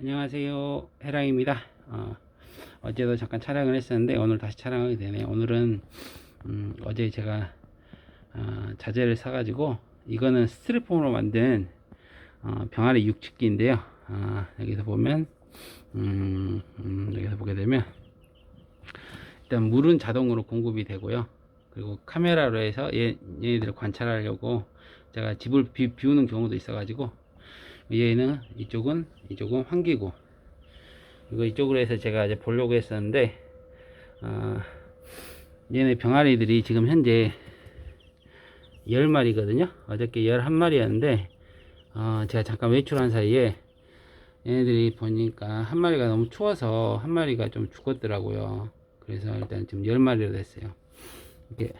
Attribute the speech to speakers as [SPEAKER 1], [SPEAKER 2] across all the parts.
[SPEAKER 1] 안녕하세요. 해랑입니다. 어, 어제도 잠깐 촬영을 했었는데 오늘 다시 촬영하게 되네요. 오늘은 음, 어제 제가 어, 자재를 사가지고 이거는 스티로폼으로 만든 어, 병아리 육축기인데요. 어, 여기서 보면 음, 음, 여기서 보게 되면 일단 물은 자동으로 공급이 되고요. 그리고 카메라로 해서 얘, 얘네들을 관찰하려고 제가 집을 비, 비우는 경우도 있어 가지고 얘는 이쪽은 이쪽은 환기고 이거 이쪽으로 해서 제가 이제 보려고 했었는데 어, 얘네 병아리들이 지금 현재 10마리거든요. 어저께 11마리였는데 어, 제가 잠깐 외출한 사이에 얘네들이 보니까 한 마리가 너무 추워서 한 마리가 좀 죽었더라고요. 그래서 일단 지금 10마리로 됐어요. 이게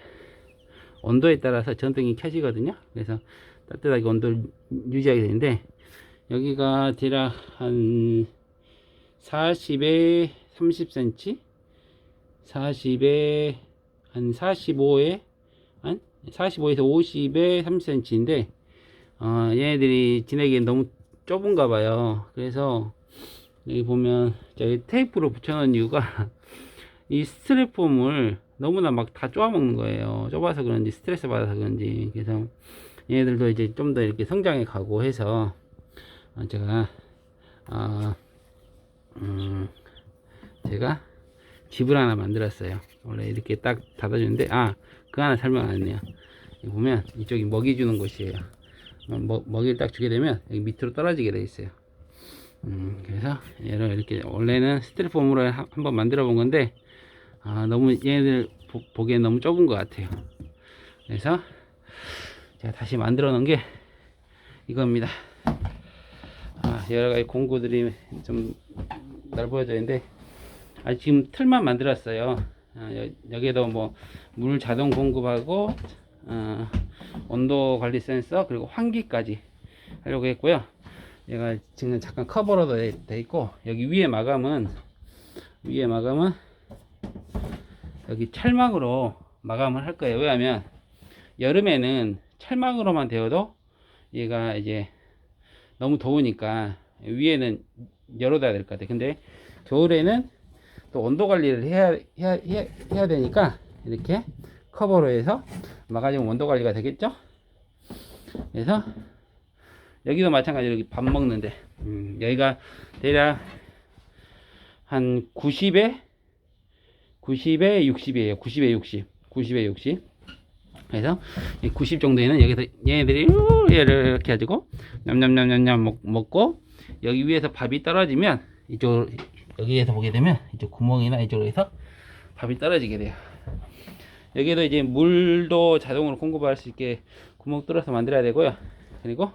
[SPEAKER 1] 온도에 따라서 전등이 켜지거든요. 그래서 따뜻하게 온도를 유지하게 되는데 여기가 대략 한 40에 30cm 40에 한 45에 한 45에서 50에 30cm인데 어, 얘네들이 지내기엔 너무 좁은가 봐요. 그래서 여기 보면 저기 테이프로 붙여 놓은 이유가 이 스트레폼을 너무나 막 다 쪼아먹는 거예요 좁아서 그런지 스트레스 받아서 그런지 그래서 얘네들도 이제 좀 더 이렇게 성장해 가고 해서 어, 제가 어, 음, 제가 집을 하나 만들었어요. 원래 이렇게 딱 닫아주는데 아그 하나 설명 안 했네요. 보면 이쪽이 먹이 주는 곳이에요. 어, 먹, 먹이를 딱 주게 되면 여기 밑으로 떨어지게 돼 있어요. 음, 그래서 얘를 이렇게 원래는 스티로폼으로 한- 한번 만들어 본 건데 아, 너무 얘네들 보, 보기엔 너무 좁은 것 같아요. 그래서 제가 다시 만들어 놓은 게 이겁니다. 아, 여러 가지 공구들이 좀 넓어져 있는데 아, 지금 틀만 만들었어요. 아, 여, 여기에도 뭐 물 자동 공급하고 어, 온도 관리 센서 그리고 환기까지 하려고 했고요. 얘가 지금 잠깐 커버로 돼, 돼 있고 여기 위에 마감은 위에 마감은 여기 철망으로 마감을 할 거예요. 왜냐하면 여름에는 철망으로만 되어도 얘가 이제 너무 더우니까 위에는 열어둬야 될 것 같아요. 근데 겨울에는 또 온도 관리를 해야, 해야, 해야, 해야 되니까 이렇게 커버로 해서 막아주면 온도 관리가 되겠죠? 그래서 여기도 마찬가지로 여기 밥 먹는데 음, 여기가 대략 한 90에 90에 60이에요. 90에 60. 90에 60. 그래서 이90 정도에는 여기서 얘네들이 이렇게 해가지고 냠냠냠냠냠 먹, 먹고 여기 위에서 밥이 떨어지면 이쪽 여기에서 보게 되면 이쪽 구멍이나 이쪽으로 해서 밥이 떨어지게 돼요. 여기에도 이제 물도 자동으로 공급할 수 있게 구멍 뚫어서 만들어야 되고요. 그리고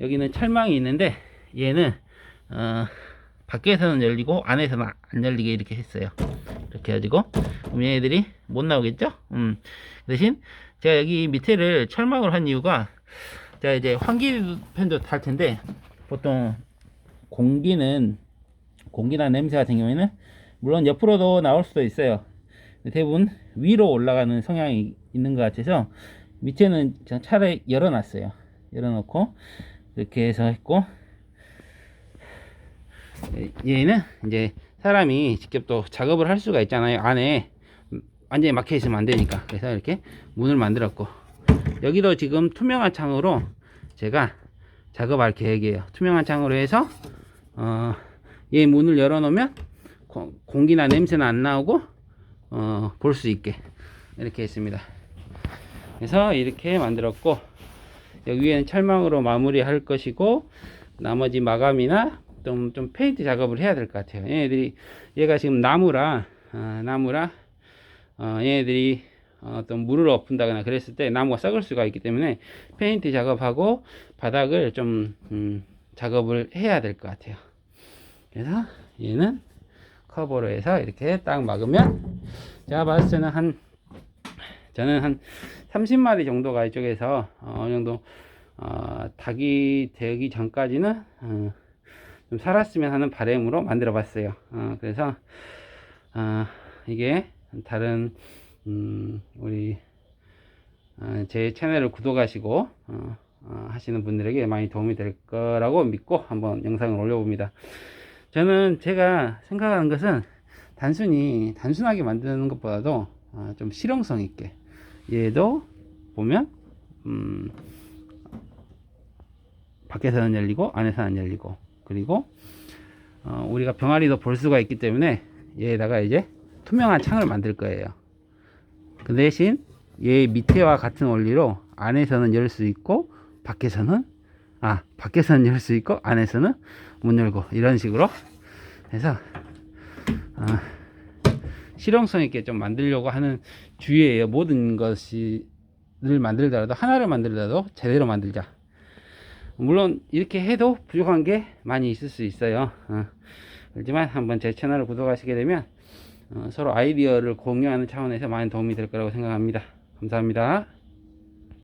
[SPEAKER 1] 여기는 철망이 있는데 얘는 어, 밖에서는 열리고 안에서는 안 열리게 이렇게 했어요. 이렇게 해가지고 그럼 얘네들이 못 나오겠죠? 음. 대신 제가 여기 밑에를 철망으로 한 이유가 제가 이제 환기 팬도 탈 텐데 보통 공기는 공기나 냄새 같은 경우에는 물론 옆으로도 나올 수도 있어요. 대부분 위로 올라가는 성향이 있는 것 같아서 밑에는 그냥 차를 열어놨어요. 열어놓고 이렇게 해서 했고 얘는 이제 사람이 직접 또 작업을 할 수가 있잖아요. 안에 완전히 막혀 있으면 안 되니까. 그래서 이렇게 문을 만들었고 여기도 지금 투명한 창으로 제가 작업할 계획이에요. 투명한 창으로 해서 어, 얘 문을 열어 놓으면 고- 공기나 냄새는 안 나오고 어, 볼 수 있게 이렇게 했습니다. 그래서 이렇게 만들었고 여기 위에는 철망으로 마무리 할 것이고 나머지 마감이나 좀, 좀 페인트 작업을 해야 될 것 같아요. 얘네들이 얘가 지금 나무라 어, 나무라 어, 얘네들이 어, 떤 물을 엎은다거나 그랬을 때 나무가 썩을 수가 있기 때문에 페인트 작업하고 바닥을 좀 음, 작업을 해야 될 것 같아요. 그래서 얘는 커버로 해서 이렇게 딱 막으면 제가 봤을 때는 한 저는 한 30마리 정도가 이쪽에서 어, 어느 정도 어, 닭이 되기 전까지는 어, 좀 살았으면 하는 바람으로 만들어 봤어요. 어, 그래서 어, 이게 다른 음, 우리 어, 제 채널을 구독하시고 어, 어, 하시는 분들에게 많이 도움이 될 거라고 믿고 한번 영상을 올려봅니다. 저는 제가 생각하는 것은 단순히 단순하게 만드는 것보다도 어, 좀 실용성 있게 얘도 보면 음, 밖에서는 열리고 안에서는 안 열리고 그리고 어, 우리가 병아리도 볼 수가 있기 때문에 얘에다가 이제 투명한 창을 만들 거예요. 그 대신 얘 밑에와 같은 원리로 안에서는 열 수 있고 밖에서는 아 밖에서는 열 수 있고 안에서는 못 열고 이런 식으로 해서 아, 실용성 있게 좀 만들려고 하는 주의예요. 모든 것이 를 만들더라도 하나를 만들더라도 제대로 만들자. 물론 이렇게 해도 부족한 게 많이 있을 수 있어요. 어, 그렇지만 한번 제 채널을 구독하시게 되면 어, 서로 아이디어를 공유하는 차원에서 많은 도움이 될 거라고 생각합니다. 감사합니다.